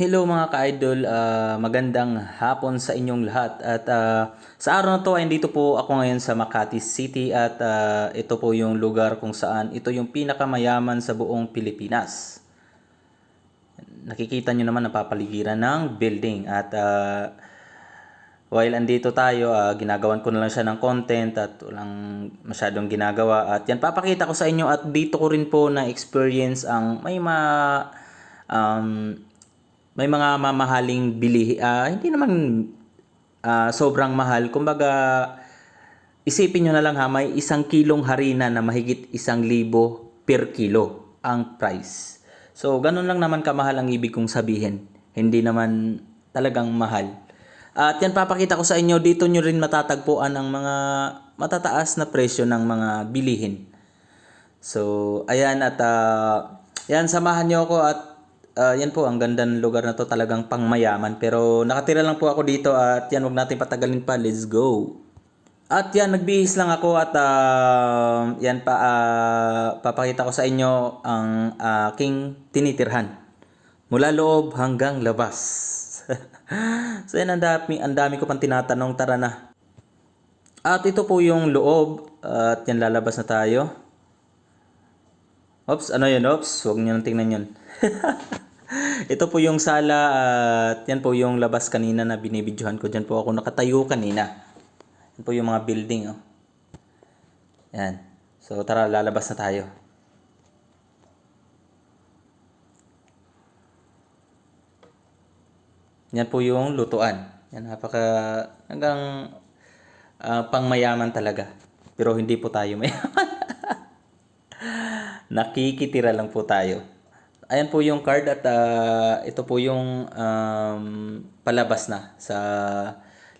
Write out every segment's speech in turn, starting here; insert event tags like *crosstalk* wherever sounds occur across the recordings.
Hello mga ka-idol, Ah, magandang hapon sa inyong lahat. At ah, sa araw na to ay dito po ako ngayon sa Makati City at ah, ito po yung lugar kung saan ito yung pinakamayaman sa buong Pilipinas. Nakikita nyo naman napapaligiran ng building. At ah, while andito tayo, ah, ginagawan ko na lang siya ng content at walang masyadong ginagawa. At yan papakita ko sa inyo at dito ko rin po na experience ang may ma um, may mga mamahaling bilihi ah, hindi naman ah, sobrang mahal. Kumbaga isipin nyo na lang ha may isang kilong harina na mahigit isang libo per kilo ang price. So ganun lang naman kamahal ang ibig kong sabihin. Hindi naman talagang mahal. At yan papakita ko sa inyo dito nyo rin matatagpuan ang mga matataas na presyo ng mga bilihin. So, ayan at ah, yan samahan niyo ako at ah, yan po ang ganda ng lugar na to talagang pangmayaman pero nakatira lang po ako dito at yan wag natin patagalin pa. Let's go. At yan nagbihis lang ako at ah, yan pa ah, papakita ko sa inyo ang aking tinitirhan. Mula loob hanggang labas. *laughs* so yan ang dami, ang dami ko pang tinatanong tara na. At ito po yung loob at yan lalabas na tayo. Ops, ano yun, ops? Huwag niyo nang tingnan yun. *laughs* *laughs* Ito po yung sala at yan po yung labas kanina na binibidyohan ko. Diyan po ako nakatayo kanina. Yan po yung mga building. Oh. Yan. So tara, lalabas na tayo. Yan po yung lutuan. Yan, napaka hanggang ah, pangmayaman talaga. Pero hindi po tayo mayaman. *laughs* Nakikitira lang po tayo. Ayan po yung card at ah, ito po yung um, palabas na sa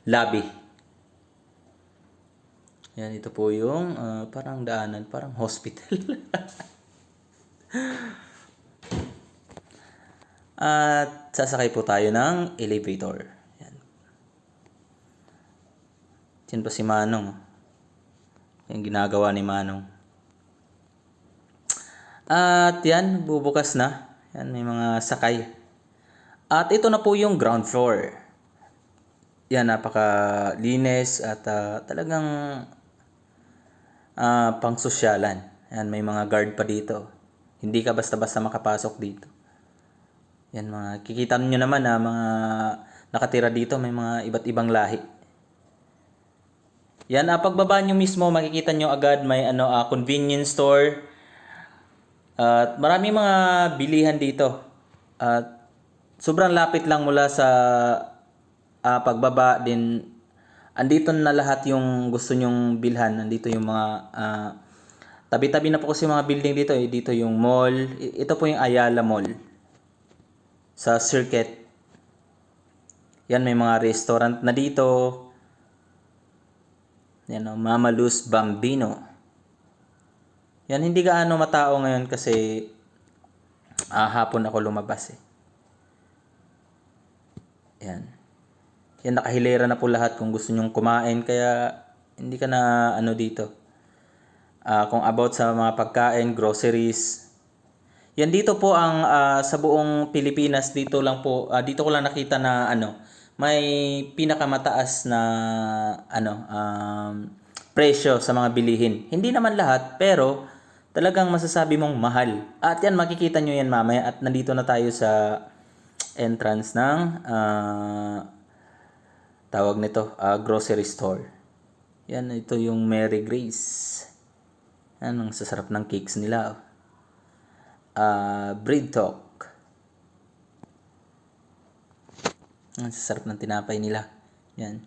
lobby. Yan, ito po yung ah, parang daanan, parang hospital. *laughs* at sasakay po tayo ng elevator. Yan. Yan po si Manong. Yung ginagawa ni Manong. At yan, bubukas na. Yan, may mga sakay. At ito na po yung ground floor. Yan, napakalinis at ah, talagang ah, pangsosyalan. Yan, may mga guard pa dito. Hindi ka basta-basta makapasok dito. Yan, mga kikita nyo naman na mga nakatira dito, may mga iba't ibang lahi. Yan, ah, pagbaba nyo mismo, makikita nyo agad may ano, ah, convenience store, at maraming mga bilihan dito. At sobrang lapit lang mula sa ah, pagbaba din. Andito na lahat yung gusto nyong bilhan. Nandito yung mga ah, tabi-tabi na po kasi mga building dito. Eh. Dito yung mall. Ito po yung Ayala Mall. Sa Circuit. Yan may mga restaurant na dito. Yan o, Mama Luz Bambino. Yan, hindi gaano matao ngayon kasi ah, hapon ako lumabas eh. Yan. Yan, nakahilera na po lahat kung gusto nyong kumain. Kaya, hindi ka na ano dito. Ah, kung about sa mga pagkain, groceries. Yan dito po ang ah, sa buong Pilipinas dito lang po ah, dito ko lang nakita na ano may pinakamataas na ano um, presyo sa mga bilihin. Hindi naman lahat pero talagang masasabi mong mahal. At yan makikita nyo yan mamaya at nandito na tayo sa entrance ng ah, tawag nito ah, grocery store. Yan ito yung Mary Grace. Yan ang sasarap ng cakes nila. uh, bread talk. Ang sarap ng tinapay nila. Yan.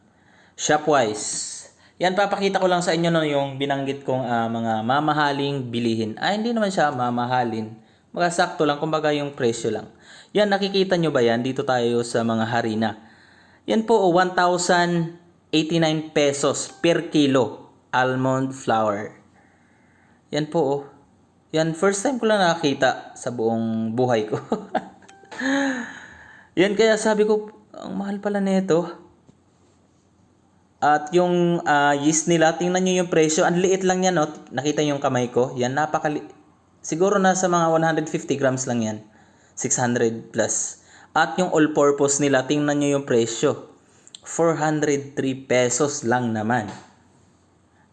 Shopwise. Yan, papakita ko lang sa inyo no, yung binanggit kong ah, mga mamahaling bilihin. Ah, hindi naman siya mamahalin. Makasakto lang, kumbaga yung presyo lang. Yan, nakikita nyo ba yan? Dito tayo sa mga harina. Yan po, oh, 1,089 pesos per kilo almond flour. Yan po, oh. Yan, first time ko lang nakakita sa buong buhay ko. *laughs* Yan, kaya sabi ko, ang mahal pala nito. At yung ah, yeast nila, tingnan nyo yung presyo. Ang liit lang yan, no? Nakita nyo yung kamay ko. Yan, napakali... Siguro nasa mga 150 grams lang yan. 600 plus. At yung all-purpose nila, tingnan nyo yung presyo. 403 pesos lang naman.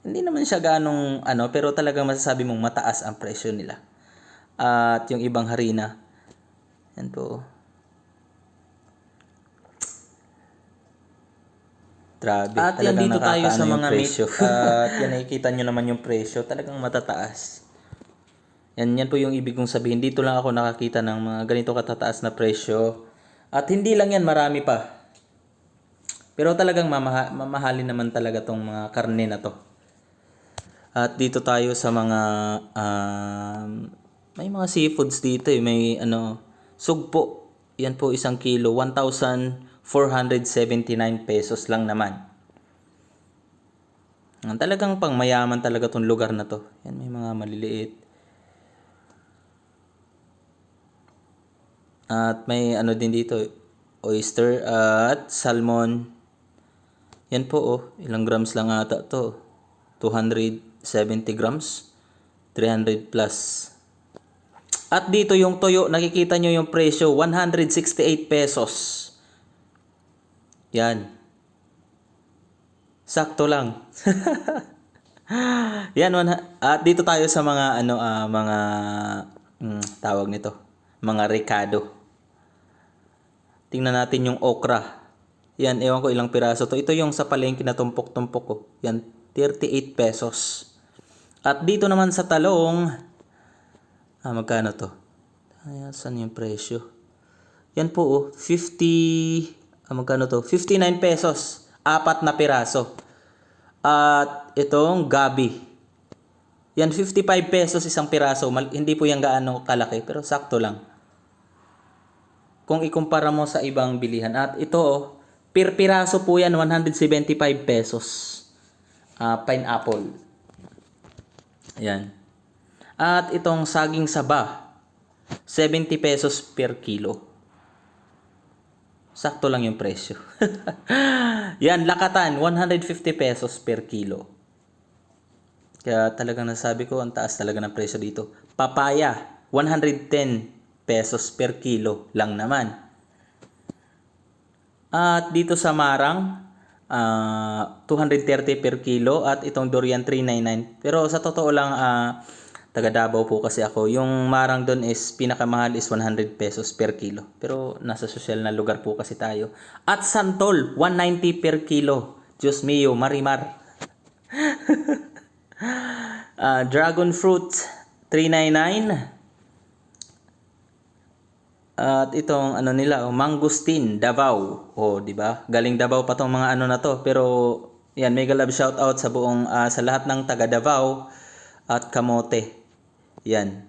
Hindi naman siya ganong ano, pero talagang masasabi mong mataas ang presyo nila. At yung ibang harina, yan po. Grabe. At yan dito tayo sa mga presyo. *laughs* At yan nakikita nyo naman yung presyo. Talagang matataas. Yan, yan po yung ibig kong sabihin. Dito lang ako nakakita ng mga ganito katataas na presyo. At hindi lang yan, marami pa. Pero talagang mamaha- mamahalin naman talaga tong mga karne na to. At dito tayo sa mga um, may mga seafoods dito eh. May ano sugpo. Yan po isang kilo 1,479 pesos lang naman. Ang talagang pang mayaman talaga tong lugar na to. Yan may mga maliliit. At may ano din dito, oyster at salmon. Yan po oh, ilang grams lang ata to. 270 grams. 300 plus. At dito yung toyo, nakikita nyo yung presyo, 168 pesos. Yan. Sakto lang. *laughs* Yan, one, at dito tayo sa mga ano ah, mga mm, tawag nito, mga recado. Tingnan natin yung okra. Yan, ewan ko ilang piraso to. Ito yung sa palengke na tumpok-tumpok ko. Yan, 38 pesos. At dito naman sa talong, ah, magkano to? Ayan, saan yung presyo? Yan po, oh, 50, ah, magkano to? 59 pesos. Apat na piraso. At itong gabi. Yan, 55 pesos isang piraso. Mal- hindi po yan gaano kalaki, pero sakto lang kung ikumpara mo sa ibang bilihan. At ito, oh, per piraso po yan, 175 pesos. Ah, pineapple. Ayan. At itong saging saba, 70 pesos per kilo. Sakto lang yung presyo. *laughs* yan, lakatan, 150 pesos per kilo. Kaya talagang nasabi ko, ang taas talaga ng presyo dito. Papaya, 110 pesos per kilo lang naman. At dito sa Marang, ah, 230 per kilo at itong durian 399. Pero sa totoo lang, ah, taga Davao po kasi ako. Yung Marang doon is pinakamahal is 100 pesos per kilo. Pero nasa social na lugar po kasi tayo. At Santol, 190 per kilo. Diyos mio, marimar. *laughs* Ah, dragon fruit, 399. At itong ano nila, oh, mangustin, Davao. Oh, di ba? Galing Davao pa tong mga ano na to. Pero yan, mega love shout out sa buong ah, sa lahat ng taga Davao at Kamote. Yan.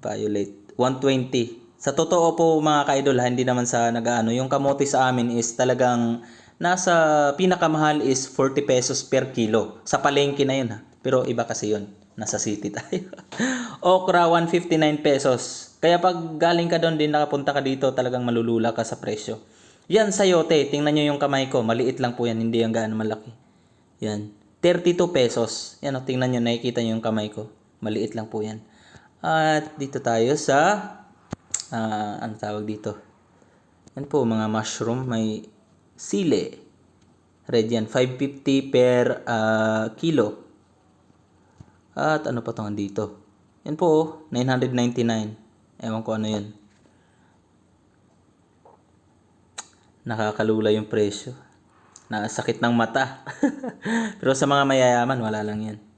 Violet 120. Sa totoo po mga kaidol, hindi naman sa nagaano, yung kamote sa amin is talagang nasa pinakamahal is 40 pesos per kilo. Sa palengke na yun ha. Pero iba kasi yun. Nasa city *laughs* tayo. Okra 159 pesos. Kaya pag galing ka doon din nakapunta ka dito, talagang malulula ka sa presyo. Yan sayote, tingnan nyo yung kamay ko. Maliit lang po yan, hindi yan gaano malaki. Yan. 32 pesos. Yan o, tingnan nyo, nakikita nyo yung kamay ko. Maliit lang po yan. At dito tayo sa, ah, ano tawag dito? Yan po, mga mushroom. May sile. Red yan. 550 per ah, kilo. At ano pa tong dito? Yan po, oh, 999. Ewan ko ano yan. Nakakalula yung presyo. Nakasakit ng mata. *laughs* Pero sa mga mayayaman, wala lang yan.